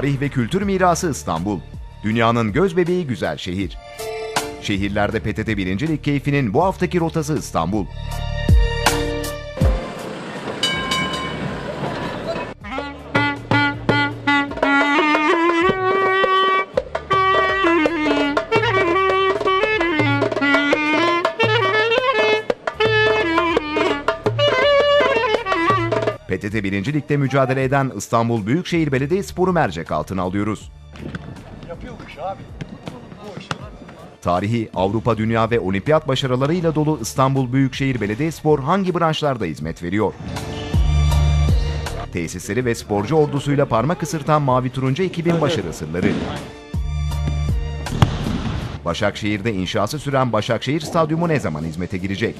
Tarih ve kültür mirası İstanbul. Dünyanın göz bebeği güzel şehir. Şehirlerde PTT 1. Lig keyfinin bu haftaki rotası İstanbul. PTT 1. Lig'de mücadele eden İstanbul Büyükşehir Belediyespor'u mercek altına alıyoruz. Yapıyormuş abi. Tarihi, Avrupa, Dünya ve Olimpiyat başarılarıyla dolu İstanbul Büyükşehir Belediyespor hangi branşlarda hizmet veriyor? Tesisleri ve sporcu ordusuyla parmak ısırtan Mavi Turuncu ekibin başarı sırları. Başakşehir'de inşası süren Başakşehir Stadyumu ne zaman hizmete girecek?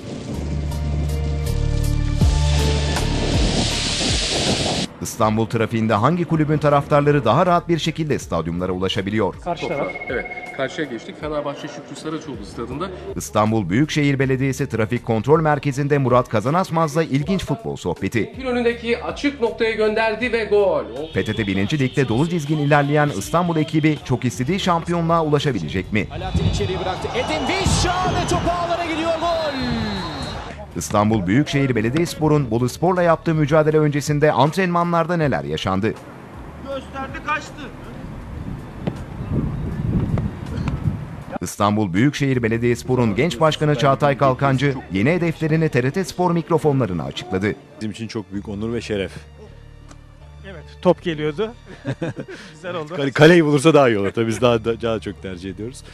İstanbul trafiğinde hangi kulübün taraftarları daha rahat bir şekilde stadyumlara ulaşabiliyor? Karşı taraf. Evet, karşıya geçtik. Fenerbahçe Şükrü Saraçoğlu stadında. İstanbul Büyükşehir Belediyesi Trafik Kontrol Merkezi'nde Murat Kazanasmaz'la ilginç futbol sohbeti. Fil önündeki açık noktaya gönderdi ve gol. PTT 1. Lig'de dolu dizgin ilerleyen İstanbul ekibi çok istediği şampiyonluğa ulaşabilecek mi? Alaaddin içeriye bıraktı. Edin Visca ve top ağlara gidiyor gol. İstanbul Büyükşehir Belediyespor'un Boluspor'la yaptığı mücadele öncesinde antrenmanlarda neler yaşandı? Gösterdi kaçtı. İstanbul Büyükşehir Belediyespor'un genç başkanı Çağatay Kalkancı yeni hedeflerini TRT Spor mikrofonlarına açıkladı. Bizim için çok büyük onur ve şeref. Evet top geliyordu. Güzel oldu. Kale- Kaleyi bulursa daha iyi olur. Tabii biz daha, daha çok tercih ediyoruz.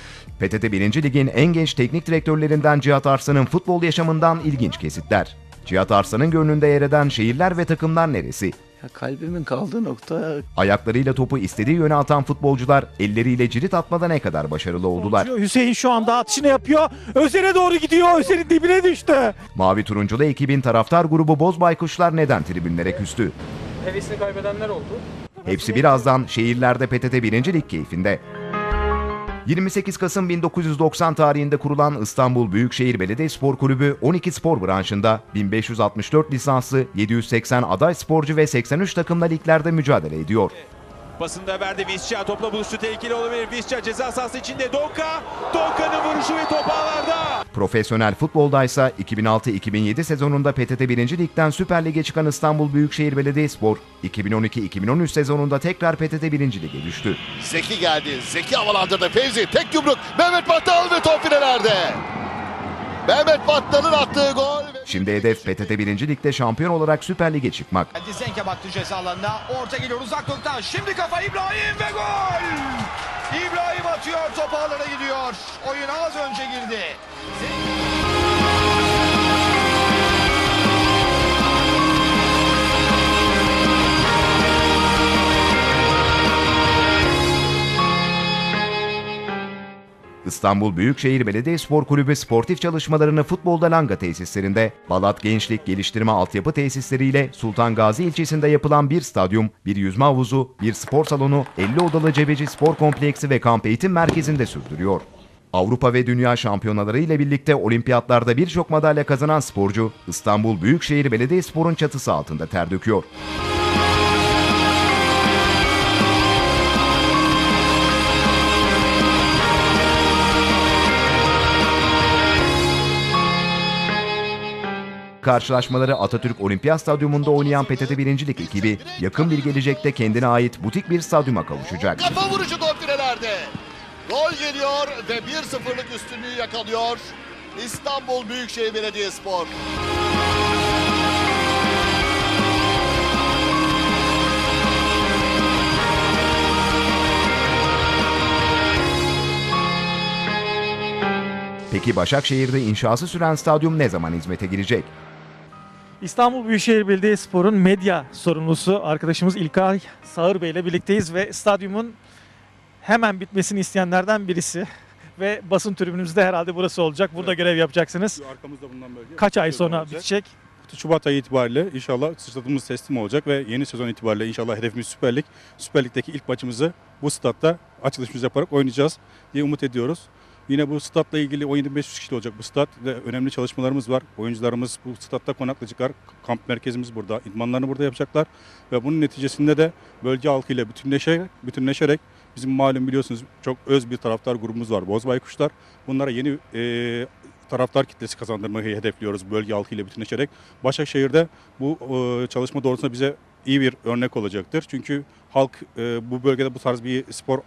PTT 1. Lig'in en genç teknik direktörlerinden Cihat Arslan'ın futbol yaşamından ilginç kesitler. Cihat Arslan'ın gönlünde yer eden şehirler ve takımlar neresi? Ya kalbimin kaldığı nokta Ayaklarıyla topu istediği yöne atan futbolcular elleriyle cirit atmada ne kadar başarılı oldular. Hüseyin şu anda atışını yapıyor. Özer'e doğru gidiyor. Özer'in dibine düştü. Mavi turunculu ekibin taraftar grubu Boz Baykuşlar neden tribünlere küstü? Hevesini kaybedenler oldu. Hepsi birazdan şehirlerde PTT 1. Lig keyfinde. 28 Kasım 1990 tarihinde kurulan İstanbul Büyükşehir Belediyespor Kulübü 12 spor branşında 1564 lisanslı 780 aday sporcu ve 83 takımla liglerde mücadele ediyor. Basında verdi Visca topla buluştu tehlikeli olabilir. Visca ceza sahası içinde Donka. Donka'nın vuruşu ve top ağlarda. Profesyonel futboldaysa 2006-2007 sezonunda PTT 1. Lig'den Süper Lig'e çıkan İstanbul Büyükşehir Belediyespor, 2012-2013 sezonunda tekrar PTT 1. Lig'e düştü. Zeki geldi. Zeki havalandırdı. Fevzi tek yumruk. Mehmet Battal ve top filelerde. Mehmet Battal'ın attığı gol. Şimdi hedef PTT 1. Lig'de şampiyon olarak Süper Lig'e çıkmak. Zenke baktı ceza alanına. Orta geliyor uzak nokta. Şimdi kafa İbrahim ve gol. İbrahim atıyor top ağlara gidiyor. Oyun az önce girdi. İstanbul Büyükşehir Belediyespor Kulübü sportif çalışmalarını futbolda Langa tesislerinde, Balat Gençlik Geliştirme Altyapı Tesisleriyle Sultan Gazi ilçesinde yapılan bir stadyum, bir yüzme havuzu, bir spor salonu, 50 odalı Cebeci Spor Kompleksi ve kamp eğitim merkezinde sürdürüyor. Avrupa ve Dünya şampiyonaları ile birlikte olimpiyatlarda birçok madalya kazanan sporcu, İstanbul Büyükşehir Belediyespor'un çatısı altında ter döküyor. Karşılaşmaları Atatürk Olimpiyat Stadyumunda oynayan PTT 1. Lig ekibi yakın bir gelecekte kendine ait butik bir stadyuma kavuşacak. Kafa vuruşu top filelerde. Gol geliyor ve 1-0'lık üstünlüğü yakalıyor. İstanbul Büyükşehir Belediyespor. Peki Başakşehir'de inşası süren stadyum ne zaman hizmete girecek? İstanbul Büyükşehir Belediyespor'un medya sorumlusu arkadaşımız İlkay Sağır Bey ile birlikteyiz ve stadyumun hemen bitmesini isteyenlerden birisi. Ve basın tribünümüzde herhalde burası olacak. Burada görev yapacaksınız. Arkamızda bulunan bölge. Kaç ay sonra bitecek? Şubat ayı itibariyle inşallah stadımız teslim olacak ve yeni sezon itibariyle inşallah hedefimiz Süper Lig. Süper Lig'deki ilk maçımızı bu statta açılışımızı yaparak oynayacağız diye umut ediyoruz. Yine bu statla ilgili 17.500 kişi olacak bu stat ve önemli çalışmalarımız var. Oyuncularımız bu statta konaklayacaklar. Kamp merkezimiz burada. İdmanlarını burada yapacaklar. Ve bunun neticesinde de bölge halkıyla bütünleşerek, bütünleşerek bizim malum biliyorsunuz çok öz bir taraftar grubumuz var. Bozbaykuşlar. Bunlara yeni e, taraftar kitlesi kazandırmayı hedefliyoruz bölge halkıyla bütünleşerek. Başakşehir'de bu e, çalışma doğrultusunda bize iyi bir örnek olacaktır. Çünkü halk e, bu bölgede bu tarz bir spor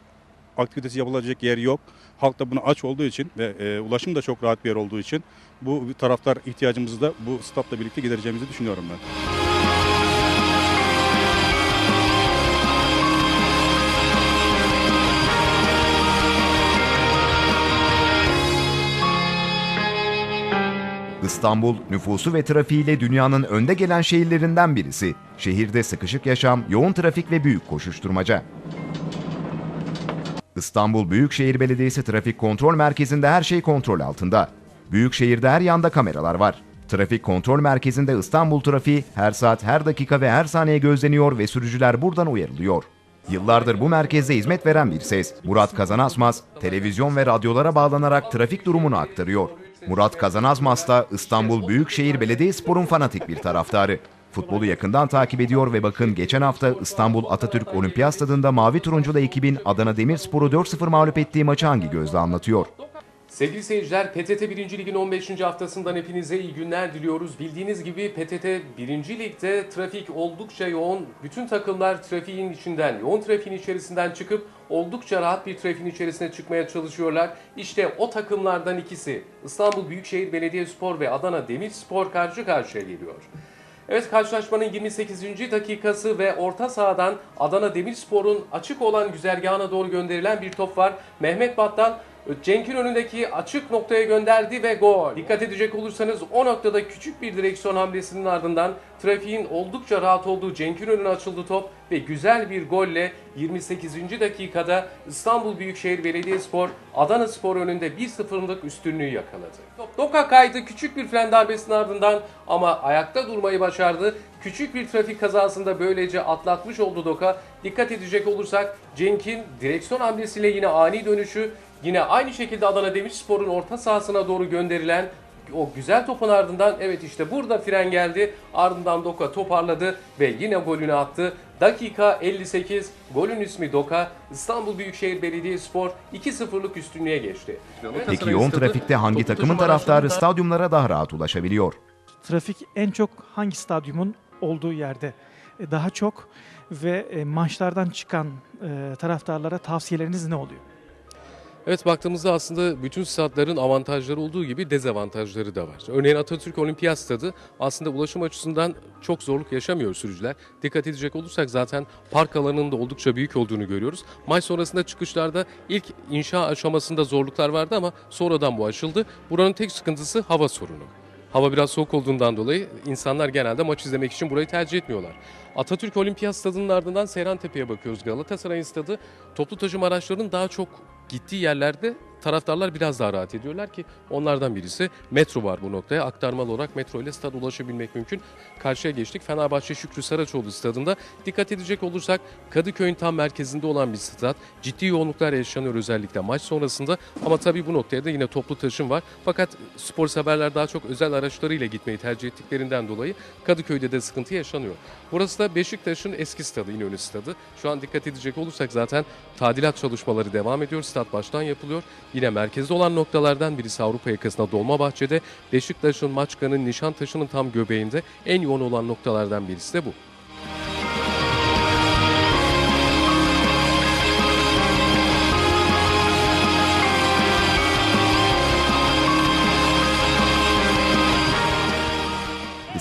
aktivitesi yapılacak yer yok. Halk da buna aç olduğu için ve e, ulaşım da çok rahat bir yer olduğu için bu taraftar ihtiyacımızı da bu statla birlikte gidereceğimizi düşünüyorum ben. İstanbul, nüfusu ve trafiğiyle dünyanın önde gelen şehirlerinden birisi. Şehirde sıkışık yaşam, yoğun trafik ve büyük koşuşturmaca. İstanbul Büyükşehir Belediyesi Trafik Kontrol Merkezi'nde her şey kontrol altında. Büyükşehir'de her yanda kameralar var. Trafik Kontrol Merkezi'nde İstanbul trafiği her saat, her dakika ve her saniye gözleniyor ve sürücüler buradan uyarılıyor. Yıllardır bu merkezde hizmet veren bir ses. Murat Kazanasmaz, televizyon ve radyolara bağlanarak trafik durumunu aktarıyor. Murat Kazanasmaz da İstanbul Büyükşehir Belediyespor'un fanatik bir taraftarı. Futbolu yakından takip ediyor ve bakın geçen hafta İstanbul Atatürk Olimpiyat Stadında Mavi Turunculu ekibin Adana Demirspor'u 4-0 mağlup ettiği maçı hangi gözle anlatıyor? Sevgili seyirciler, PTT 1. Lig'in 15. haftasından hepinize iyi günler diliyoruz. Bildiğiniz gibi PTT 1. Lig'de trafik oldukça yoğun. Bütün takımlar trafiğin içinden, yoğun trafiğin içerisinden çıkıp oldukça rahat bir trafiğin içerisine çıkmaya çalışıyorlar. İşte o takımlardan ikisi İstanbul Büyükşehir Belediyespor ve Adana Demirspor karşı karşıya geliyor. Evet karşılaşmanın 28. dakikası ve orta sahadan Adana Demirspor'un açık olan güzergahına doğru gönderilen bir top var. Mehmet Battal Cenk'in önündeki açık noktaya gönderdi ve gol. Dikkat edecek olursanız o noktada küçük bir direksiyon hamlesinin ardından trafiğin oldukça rahat olduğu Cenk'in önüne açıldı top ve güzel bir golle 28. dakikada İstanbul Büyükşehir Belediyespor Adana Spor önünde 1-0'lık üstünlüğü yakaladı. Top Doka kaydı küçük bir fren darbesinin ardından ama ayakta durmayı başardı. Küçük bir trafik kazasında böylece atlatmış oldu Doka. Dikkat edecek olursak Cenk'in direksiyon hamlesiyle yine ani dönüşü Yine aynı şekilde Adana Demirspor'un orta sahasına doğru gönderilen o güzel topun ardından evet işte burada fren geldi. Ardından Doka toparladı ve yine golünü attı. Dakika 58 golün ismi Doka. İstanbul Büyükşehir Belediyespor 2-0'lık üstünlüğe geçti. Peki yoğun trafikte hangi takımın taraftarı stadyumlara daha rahat ulaşabiliyor? Trafik en çok hangi stadyumun olduğu yerde e, daha çok ve e, maçlardan çıkan e, taraftarlara tavsiyeleriniz ne oluyor? Evet baktığımızda aslında bütün statların avantajları olduğu gibi dezavantajları da var. Örneğin Atatürk Olimpiyat Stadı aslında ulaşım açısından çok zorluk yaşamıyor sürücüler. Dikkat edecek olursak zaten park alanının da oldukça büyük olduğunu görüyoruz. Maç sonrasında çıkışlarda ilk inşa aşamasında zorluklar vardı ama sonradan bu aşıldı. Buranın tek sıkıntısı hava sorunu. Hava biraz soğuk olduğundan dolayı insanlar genelde maç izlemek için burayı tercih etmiyorlar. Atatürk Olimpiyat Stadı'nın ardından Seyrantepe'ye bakıyoruz. Galatasaray'ın stadı toplu taşıma araçlarının daha çok gittiği yerlerde taraftarlar biraz daha rahat ediyorlar ki onlardan birisi metro var bu noktaya. Aktarmalı olarak metro ile stada ulaşabilmek mümkün. Karşıya geçtik. Fenerbahçe Şükrü Saraçoğlu stadında. Dikkat edecek olursak Kadıköy'ün tam merkezinde olan bir stat. Ciddi yoğunluklar yaşanıyor özellikle maç sonrasında. Ama tabii bu noktaya da yine toplu taşım var. Fakat spor severler daha çok özel araçlarıyla gitmeyi tercih ettiklerinden dolayı Kadıköy'de de sıkıntı yaşanıyor. Burası da Beşiktaş'ın eski stadı, İnönü stadı. Şu an dikkat edecek olursak zaten tadilat çalışmaları devam ediyor. Stat baştan yapılıyor. Yine merkezde olan noktalardan birisi Avrupa yakasında Dolmabahçe'de. Beşiktaş'ın Maçka'nın Nişantaşı'nın tam göbeğinde en yoğun olan noktalardan birisi de bu.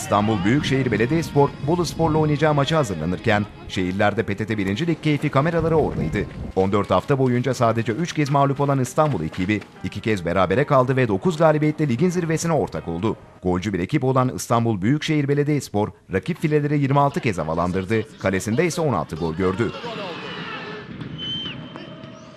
İstanbul Büyükşehir Belediyespor, Bolu Spor'la oynayacağı maça hazırlanırken şehirlerde PTT 1. Lig keyfi kameraları oradaydı. 14 hafta boyunca sadece 3 kez mağlup olan İstanbul ekibi 2 kez berabere kaldı ve 9 galibiyetle ligin zirvesine ortak oldu. Golcü bir ekip olan İstanbul Büyükşehir Belediyespor rakip fileleri 26 kez havalandırdı. Kalesinde ise 16 gol gördü.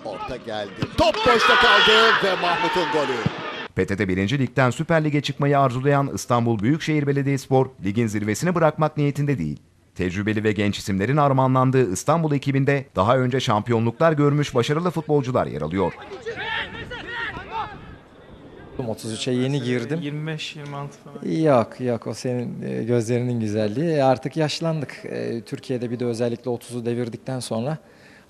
Orta geldi. Top boşta kaldı ve Mahmut'un golü. PTT 1. Lig'den Süper Lig'e çıkmayı arzulayan İstanbul Büyükşehir Belediyespor ligin zirvesini bırakmak niyetinde değil. Tecrübeli ve genç isimlerin armağanlandığı İstanbul ekibinde daha önce şampiyonluklar görmüş başarılı futbolcular yer alıyor. 33'e yeni girdim. 25-26 falan. Yok yok o senin e, gözlerinin güzelliği. E, Artık yaşlandık. E, Türkiye'de bir de özellikle 30'u devirdikten sonra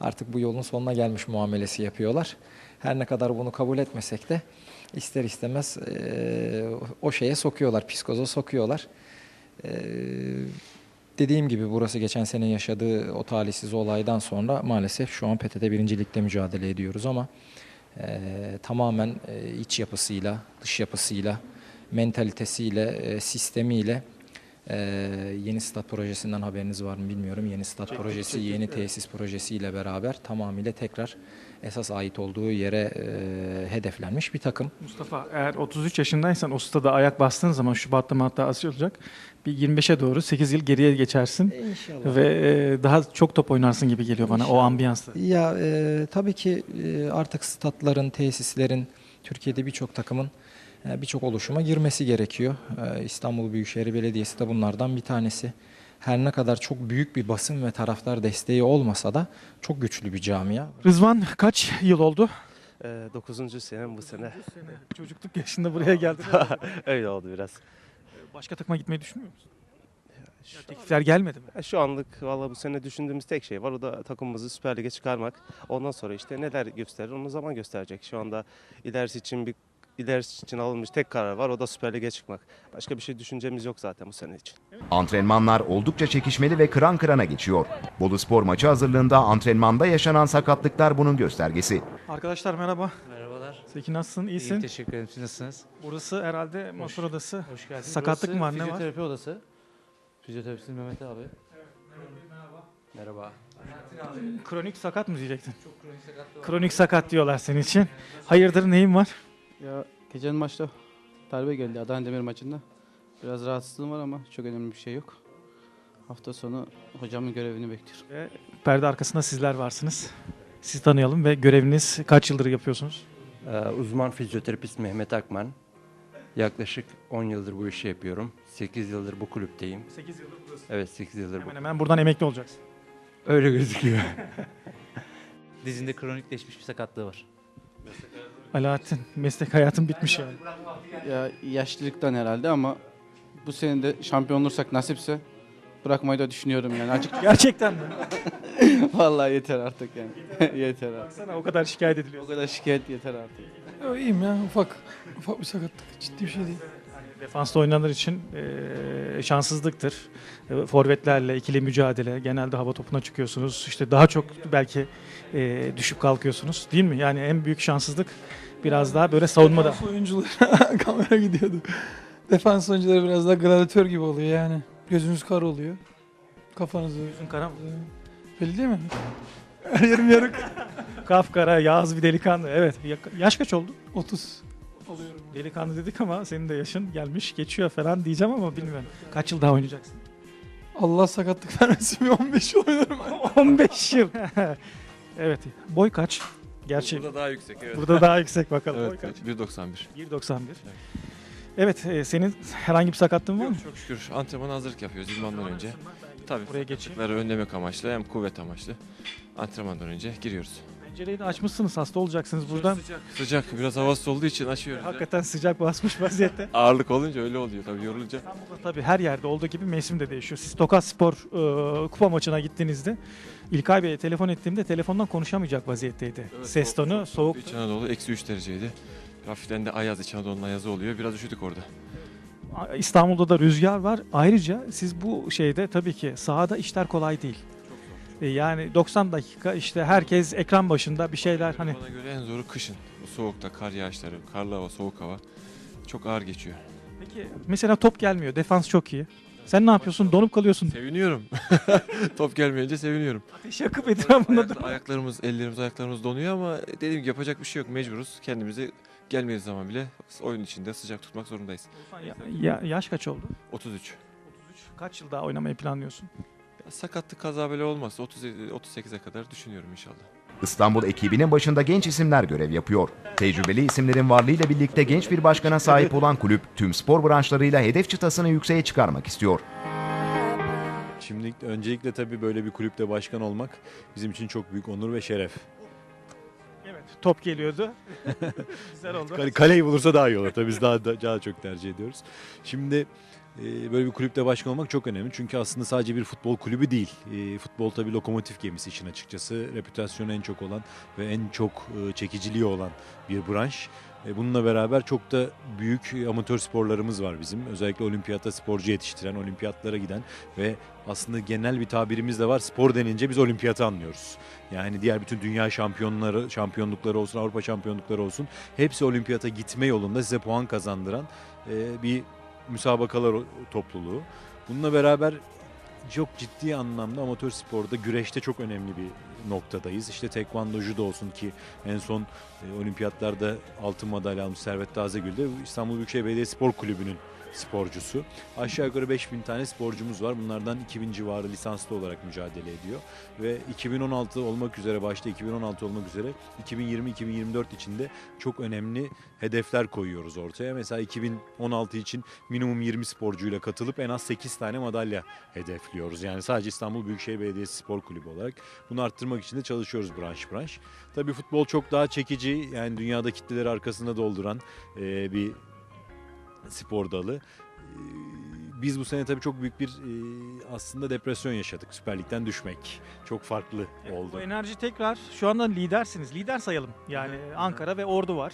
artık bu yolun sonuna gelmiş muamelesi yapıyorlar. Her ne kadar bunu kabul etmesek de ister istemez e, o şeye sokuyorlar, psikoza sokuyorlar. E, Dediğim gibi burası geçen sene yaşadığı o talihsiz olaydan sonra maalesef şu an PTT 1. Lig'de mücadele ediyoruz ama e, tamamen e, iç yapısıyla, dış yapısıyla, mentalitesiyle, e, sistemiyle e, yeni stat projesinden haberiniz var mı bilmiyorum. Yeni stat projesi, yeni tesis projesiyle beraber tamamıyla tekrar esas ait olduğu yere e, hedeflenmiş bir takım. Mustafa eğer 33 yaşındaysan o stada ayak bastığın zaman Şubat'ta hatta asılacak. Bir 25'e doğru 8 yıl geriye geçersin İnşallah. ve e, daha çok top oynarsın gibi geliyor bana o İnşallah. ambiyansla. Ya e, tabii ki e, artık statların, tesislerin, Türkiye'de birçok takımın e, birçok oluşuma girmesi gerekiyor. E, İstanbul Büyükşehir Belediyesi de bunlardan bir tanesi. Her ne kadar çok büyük bir basın ve taraftar desteği olmasa da çok güçlü bir camia. Rızvan kaç yıl oldu? 9. senem bu sene. Çocukluk yaşında buraya geldin. Öyle oldu biraz. Başka takıma gitmeyi düşünmüyor musun? Ya teklifler gelmedi mi? Şu anlık valla bu sene düşündüğümüz tek şey var. O da takımımızı Süper Lig'e çıkarmak. Ondan sonra işte neler gösterir onu zaman gösterecek. Şu anda ilerisi için bir ilerisi için alınmış tek karar var. O da Süper Lig'e çıkmak. Başka bir şey düşüncemiz yok zaten bu sene için. Antrenmanlar oldukça çekişmeli ve kıran kırana geçiyor. Bolu Spor maçı hazırlığında antrenmanda yaşanan sakatlıklar bunun göstergesi. Arkadaşlar merhaba. Merhabalar. Zeki nasılsın? İyisin. İyi, teşekkür ederim. Siz nasılsınız? Burası herhalde motor odası. Hoş geldiniz. Sakatlık Burası mı var, ne var? Fizyoterapi odası. Fizyoterapist Mehmet abi. Merhaba. Kronik sakat mı diyecektin? Çok kronik var. Kronik sakat diyorlar senin için. Hayırdır neyin var? Ya geçen maçta darbe geldi Adana Demir maçında. Biraz rahatsızlığım var ama çok önemli bir şey yok. Hafta sonu hocamın görevini bekliyorum. Ve perde arkasında sizler varsınız. Sizi tanıyalım ve göreviniz kaç yıldır yapıyorsunuz? Ee, uzman fizyoterapist Mehmet Akman. Yaklaşık 10 yıldır bu işi yapıyorum. 8 yıldır bu kulüpteyim. 8 yıldır buradasın. Evet 8 yıldır bu. Hemen hemen buradan emekli olacaksın. Öyle gözüküyor. Dizinde kronikleşmiş bir sakatlığı var. Alaaddin meslek hayatın bitmiş yani. Ya yaşlılıktan herhalde ama bu sene de şampiyon olursak nasipse bırakmayı da düşünüyorum yani açık. Gerçekten mi? Vallahi yeter artık yani. yeter artık. Baksana o kadar şikayet ediliyor. O kadar şikayet yeter artık. İyiyim ya ufak. Ufak bir sakatlık. Ciddi bir şey değil. Defansta oynanır için eee, şanssızlıktır. E, Forvetlerle ikili mücadele, genelde hava topuna çıkıyorsunuz. İşte daha çok belki eee, düşüp kalkıyorsunuz değil mi? Yani en büyük şanssızlık biraz daha böyle savunmada. Defans oyuncuları kamera gidiyordu. Defans oyuncuları biraz daha gladyatör gibi oluyor yani. Gözünüz kar oluyor. Kafanızı. Gözün kara mı? Belli değil mi? Her yerim yarık. Kafkara, yağız bir delikanlı. Evet. Ya- Yaş kaç oldu? 30 oluyorum. Delikanlı dedik ama senin de yaşın gelmiş, geçiyor falan diyeceğim ama bilmiyorum. Kaç yıl daha oynayacaksın? Allah sakatlık vermesin bir 15 yıl oynarım. 15 yıl. evet. Boy kaç? Gerçi Burada daha yüksek evet. burada daha yüksek bakalım. Boy Evet, kaç? 1.91. 1.91. Evet, e, senin herhangi bir sakatlığın var mı? Çok şükür antrenman hazırlık yapıyoruz idmandan önce. Tabii Buraya geçeyim. önlemek amaçlı hem kuvvet amaçlı. Antrenmandan önce giriyoruz. Pencereyi de açmışsınız, hasta olacaksınız buradan. Sıcak. Sıcak. Biraz havası olduğu için açıyoruz. ya. Hakikaten sıcak basmış vaziyette. Ağırlık olunca öyle oluyor tabii yorulunca. İstanbul'da tabii her yerde olduğu gibi mevsim de değişiyor. Siz Tokat Spor e, kupa maçına gittiğinizde İlkay Bey'e telefon ettiğimde telefondan konuşamayacak vaziyetteydi. Evet, Ses soğuk- tonu soğuk. İç Anadolu eksi 3 dereceydi. Hafiften de ayaz İç Anadolu'nun ayazı oluyor. Biraz üşüdük orada. İstanbul'da da rüzgar var. Ayrıca siz bu şeyde tabii ki sahada işler kolay değil. E, Yani 90 dakika işte herkes ekran başında bir şeyler hani Bana göre en zoru kışın. Bu soğukta kar yağışları, karlı hava, soğuk hava çok ağır geçiyor. Peki mesela top gelmiyor. Defans çok iyi. Sen ne yapıyorsun? Donup kalıyorsun. Seviniyorum. Top gelmeyince seviniyorum. Ateş yakıp etrafında Ayakla- ayaklarımız, ellerimiz, ayaklarımız donuyor ama dediğim gibi yapacak bir şey yok. Mecburuz. Kendimizi gelmediği zaman bile oyun içinde sıcak tutmak zorundayız. Ya, ya- yaş kaç oldu? 33. Kaç yıl daha oynamayı planlıyorsun? Ya sakatlık kaza böyle olmazsa 30 38'e kadar düşünüyorum inşallah. İstanbul ekibinin başında genç isimler görev yapıyor. Tecrübeli isimlerin varlığıyla birlikte genç bir başkana sahip olan kulüp tüm spor branşlarıyla hedef çıtasını yükseğe çıkarmak istiyor. Şimdi öncelikle tabii böyle bir kulüpte başkan olmak bizim için çok büyük onur ve şeref. Evet, top geliyordu. Güzel oldu. Kale- Kaleyi bulursa daha iyi olur. Tabii biz daha, daha çok tercih ediyoruz. Şimdi böyle bir kulüpte başkan olmak çok önemli. Çünkü aslında sadece bir futbol kulübü değil. E, futbol tabii lokomotif gemisi işin açıkçası. Reputasyonu en çok olan ve en çok e, çekiciliği olan bir branş. E, Bununla beraber çok da büyük amatör sporlarımız var bizim. Özellikle olimpiyatta sporcu yetiştiren, olimpiyatlara giden ve aslında genel bir tabirimiz de var. Spor denince biz olimpiyatı anlıyoruz. Yani diğer bütün dünya şampiyonları, şampiyonlukları olsun, Avrupa şampiyonlukları olsun hepsi olimpiyata gitme yolunda size puan kazandıran e, bir müsabakalar topluluğu. Bununla beraber çok ciddi anlamda amatör sporda güreşte çok önemli bir noktadayız. İşte tekvando, judo olsun ki en son olimpiyatlarda altın madalya almış Servet Tazegül de İstanbul Büyükşehir Belediye Spor Kulübü'nün sporcusu. Aşağı yukarı 5000 tane sporcumuz var. Bunlardan 2000 civarı lisanslı olarak mücadele ediyor. Ve 2016 olmak üzere başta 2016 olmak üzere 2020-2024 içinde çok önemli hedefler koyuyoruz ortaya. Mesela 2016 için minimum 20 sporcuyla katılıp en az 8 tane madalya hedefliyoruz. Yani sadece İstanbul Büyükşehir Belediyesi Spor Kulübü olarak bunu arttırmak için de çalışıyoruz branş branş. Tabii futbol çok daha çekici yani dünyada kitleleri arkasında dolduran e, bir spor dalı. E, Biz bu sene tabii çok büyük bir e, aslında depresyon yaşadık. Süper Lig'den düşmek. Çok farklı oldu. Bu enerji tekrar şu anda lidersiniz. Lider sayalım. Yani Ankara ve Ordu var.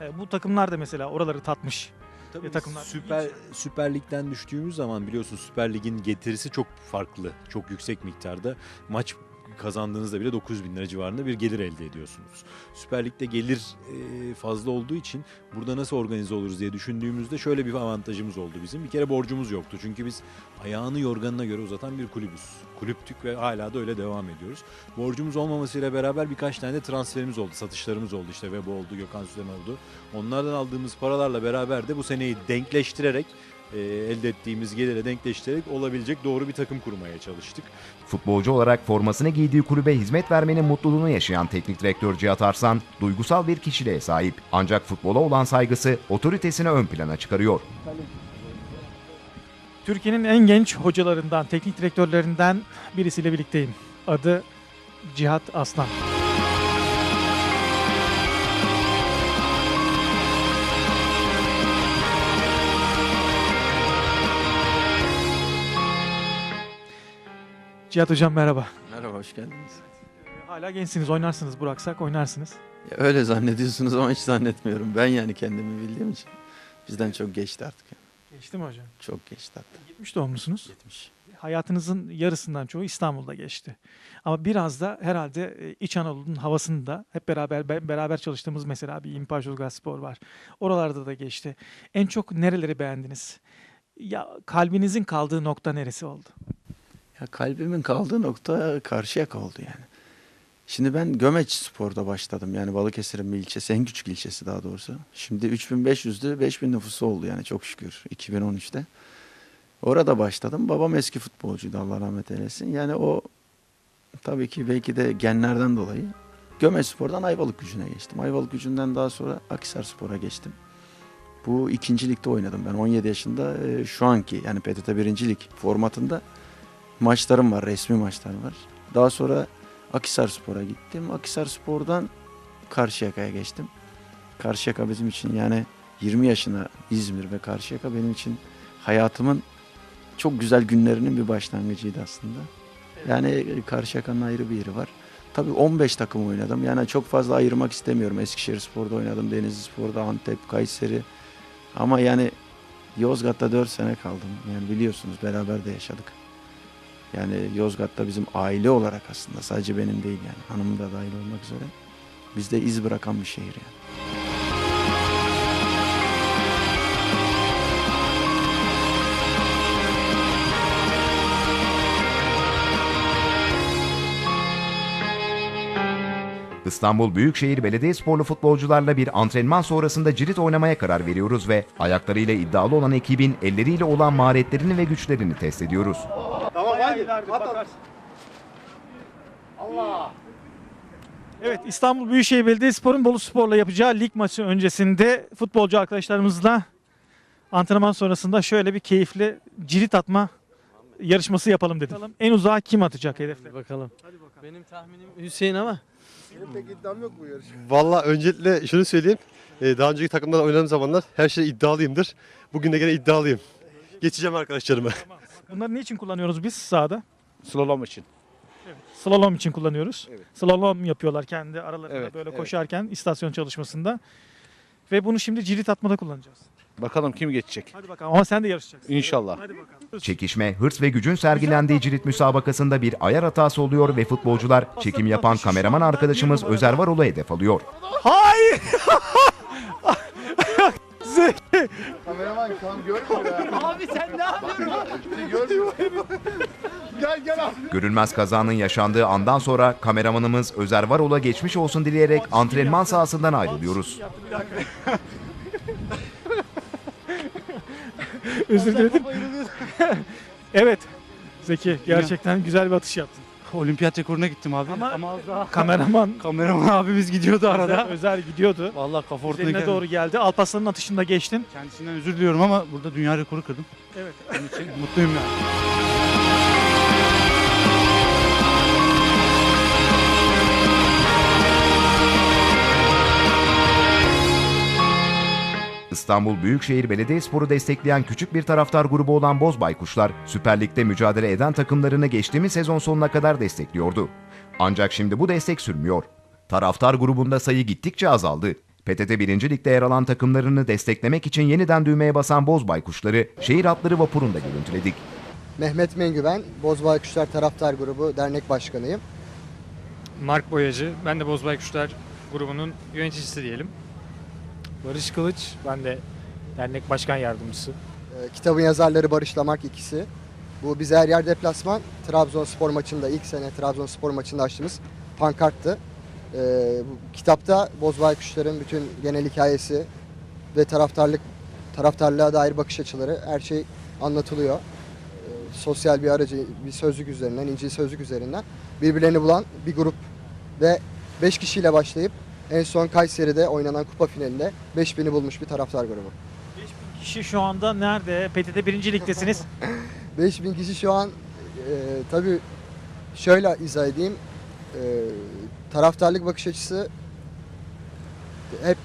E, Bu takımlar da mesela oraları tatmış. Tabii E, takımlar Süper Süper Lig'den düştüğümüz zaman biliyorsun Süper Lig'in getirisi çok farklı. Çok yüksek miktarda. Maç kazandığınızda bile 900 bin lira civarında bir gelir elde ediyorsunuz. Süper Lig'de gelir e, fazla olduğu için burada nasıl organize oluruz diye düşündüğümüzde şöyle bir avantajımız oldu bizim. Bir kere borcumuz yoktu. Çünkü biz ayağını yorganına göre uzatan bir kulübüz. Kulüptük ve hala da öyle devam ediyoruz. Borcumuz olmamasıyla beraber birkaç tane de transferimiz oldu. Satışlarımız oldu. İşte Web oldu, Gökhan Sülen oldu. Onlardan aldığımız paralarla beraber de bu seneyi denkleştirerek e, elde ettiğimiz gelire denkleştirerek olabilecek doğru bir takım kurmaya çalıştık. Futbolcu olarak formasını giydiği kulübe hizmet vermenin mutluluğunu yaşayan teknik direktör Cihat Arslan, duygusal bir kişiliğe sahip. Ancak futbola olan saygısı otoritesini ön plana çıkarıyor. Türkiye'nin en genç hocalarından, teknik direktörlerinden birisiyle birlikteyim. Adı Cihat Aslan. Cihat Hocam merhaba. Merhaba, hoş geldiniz. Hala gençsiniz, oynarsınız, bıraksak oynarsınız. Ya öyle zannediyorsunuz ama hiç zannetmiyorum. Ben yani kendimi bildiğim için bizden çok geçti artık. Geçti mi hocam? Çok geçti hatta. 70 doğumlusunuz. 70. Hayatınızın yarısından çoğu İstanbul'da geçti. Ama biraz da herhalde e, İç Anadolu'nun havasını da hep beraber be- beraber çalıştığımız mesela bir İmpar Spor var. Oralarda da geçti. En çok nereleri beğendiniz? Ya kalbinizin kaldığı nokta neresi oldu? Ya kalbimin kaldığı nokta Karşıyaka oldu yani. Şimdi ben Gömeç Spor'da başladım. Yani Balıkesir'in bir ilçesi, en küçük ilçesi daha doğrusu. Şimdi 3500'dü, 5000 nüfusu oldu yani çok şükür 2013'te. Orada başladım. Babam eski futbolcuydu Allah rahmet eylesin. Yani o tabii ki belki de genlerden dolayı Gömeç Spor'dan Ayvalık gücüne geçtim. Ayvalık gücünden daha sonra Akhisar Spor'a geçtim. Bu ikinci ligde oynadım ben 17 yaşında. şu anki yani PTT birinci lig formatında maçlarım var, resmi maçlar var. Daha sonra Akhisar Spor'a gittim. Akhisar Spor'dan Karşıyaka'ya geçtim. Karşıyaka bizim için yani 20 yaşına İzmir ve Karşıyaka benim için hayatımın çok güzel günlerinin bir başlangıcıydı aslında. Yani Karşıyaka'nın ayrı bir yeri var. Tabii 15 takım oynadım. Yani çok fazla ayırmak istemiyorum. Eskişehir Spor'da oynadım, Denizli Spor'da, Antep, Kayseri. Ama yani Yozgat'ta 4 sene kaldım. Yani biliyorsunuz beraber de yaşadık. Yani Yozgat'ta bizim aile olarak aslında sadece benim değil yani hanımın da dahil olmak üzere bizde iz bırakan bir şehir yani. İstanbul Büyükşehir Belediyesporlu futbolcularla bir antrenman sonrasında cirit oynamaya karar veriyoruz ve ayaklarıyla iddialı olan ekibin elleriyle olan maharetlerini ve güçlerini test ediyoruz. Tamam hadi. Allah. Evet İstanbul Büyükşehir Belediyespor'un Bolu Spor'la yapacağı lig maçı öncesinde futbolcu arkadaşlarımızla antrenman sonrasında şöyle bir keyifli cirit atma yarışması yapalım dedim. En uzağa kim atacak hedefler? Bakalım. Benim tahminim Hüseyin ama Benim pek iddiam yok bu yarış. Valla öncelikle şunu söyleyeyim. Ee, daha önceki takımlarda oynadığım zamanlar her şey iddialıyımdır. Bugün de gene iddialıyım. Geçeceğim arkadaşlarıma. Bunları ne için kullanıyoruz biz sahada? Slalom için. Slalom için kullanıyoruz. Slalom yapıyorlar kendi aralarında Evet, böyle evet. koşarken istasyon çalışmasında. Ve bunu şimdi cirit atmada kullanacağız. Bakalım kim geçecek. Hadi bakalım ama sen de yarışacaksın. İnşallah. Hadi bakalım. Çekişme, hırs ve gücün sergilendiği cirit müsabakasında bir ayar hatası oluyor ve futbolcular çekim yapan kameraman arkadaşımız Özer Varol'u hedef alıyor. Hayır! Zeki! Kameraman an görmüyor ya. Abi sen ne yapıyorsun? Görmüyor. gel gel abi. Görülmez kazanın yaşandığı andan sonra kameramanımız Özer Varol'a geçmiş olsun dileyerek antrenman sahasından ayrılıyoruz. Özür dilerim. evet. Zeki gerçekten güzel bir atış yaptın. Olimpiyat rekoruna gittim abi. Ama, Ama, az daha. kameraman Kameraman abimiz gidiyordu arada. Özer, Özer gidiyordu. Vallahi kafa Üzerine geldi. doğru geldi. Alparslan'ın atışında geçtin. Kendisinden özür diliyorum ama burada dünya rekoru kırdım. Evet. Onun için mutluyum yani. İstanbul Büyükşehir Belediyespor'u destekleyen küçük bir taraftar grubu olan Boz Baykuşlar, Süper Lig'de mücadele eden takımlarını geçtiğimiz sezon sonuna kadar destekliyordu. Ancak şimdi bu destek sürmüyor. Taraftar grubunda sayı gittikçe azaldı. PTT 1. Lig'de yer alan takımlarını desteklemek için yeniden düğmeye basan Boz Baykuşları, şehir hatları vapurunda görüntüledik. Mehmet Mengü ben, Bozbay Kuşlar Taraftar Grubu Dernek Başkanıyım. Mark Boyacı, ben de Bozbay Kuşlar grubunun yöneticisi diyelim. Barış Kılıç, ben de dernek başkan yardımcısı. Ee, kitabın yazarları Barış Lamak ikisi. Bu bize her yer deplasman. Trabzonspor maçında, ilk sene Trabzonspor maçında açtığımız pankarttı. Ee, bu kitapta Bozbay Kuşlar'ın bütün genel hikayesi ve taraftarlık taraftarlığa dair bakış açıları her şey anlatılıyor. Ee, sosyal bir aracı, bir sözlük üzerinden, İncil sözlük üzerinden birbirlerini bulan bir grup ve 5 kişiyle başlayıp en son Kayseri'de oynanan kupa finalinde 5000'i bulmuş bir taraftar grubu. Kişi şu anda nerede? PTT 1. Lig'desiniz. 5000 kişi şu an e, tabii şöyle izah edeyim. E, taraftarlık bakış açısı hep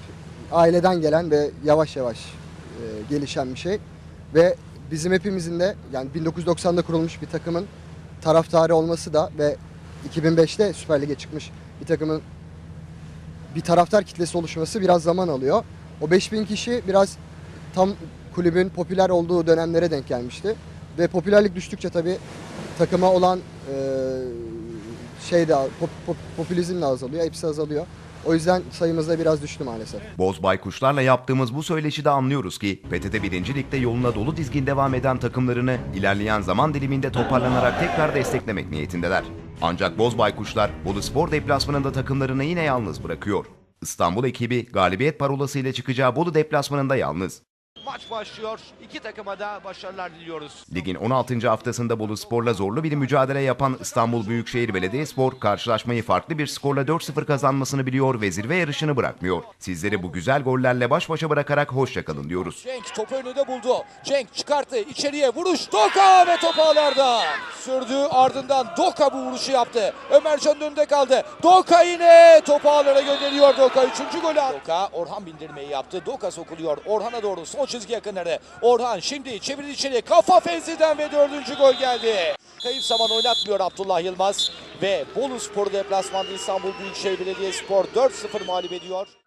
aileden gelen ve yavaş yavaş e, gelişen bir şey. Ve bizim hepimizin de yani 1990'da kurulmuş bir takımın taraftarı olması da ve 2005'te Süper Lig'e çıkmış bir takımın bir taraftar kitlesi oluşması biraz zaman alıyor. O 5000 kişi biraz tam kulübün popüler olduğu dönemlere denk gelmişti. Ve popülerlik düştükçe tabii takıma olan e, şey de pop, pop- popülizm de azalıyor, hepsi azalıyor. O yüzden sayımız da biraz düştü maalesef. Boz Baykuşlarla yaptığımız bu söyleşide anlıyoruz ki PTT 1. Lig'de yoluna dolu dizgin devam eden takımlarını ilerleyen zaman diliminde toparlanarak tekrar desteklemek niyetindeler. Ancak Boz Baykuşlar Bolu Spor deplasmanında takımlarını yine yalnız bırakıyor. İstanbul ekibi galibiyet parolası ile çıkacağı Bolu deplasmanında yalnız. Maç başlıyor. İki takıma da başarılar diliyoruz. Ligin 16. haftasında Bolu Spor'la zorlu bir mücadele yapan İstanbul Büyükşehir Belediyespor karşılaşmayı farklı bir skorla 4-0 kazanmasını biliyor ve zirve yarışını bırakmıyor. Sizleri bu güzel gollerle baş başa bırakarak hoşçakalın diyoruz. Cenk topu önünde buldu. Cenk çıkarttı. içeriye vuruş. Doka ve top ağlarda. Sürdü ardından Doka bu vuruşu yaptı. Ömercan'ın önünde kaldı. Doka yine topu ağlara gönderiyor Doka. Üçüncü golü attı. Doka Orhan bindirmeyi yaptı. Doka sokuluyor. Orhan'a doğru son çizgi yakınları. Orhan şimdi çevirdi içeriye. Kafa Fevzi'den ve dördüncü gol geldi. Kayıp zaman oynatmıyor Abdullah Yılmaz. Ve Bolu Spor deplasmanda İstanbul Büyükşehir Belediyespor 4-0 mağlup ediyor.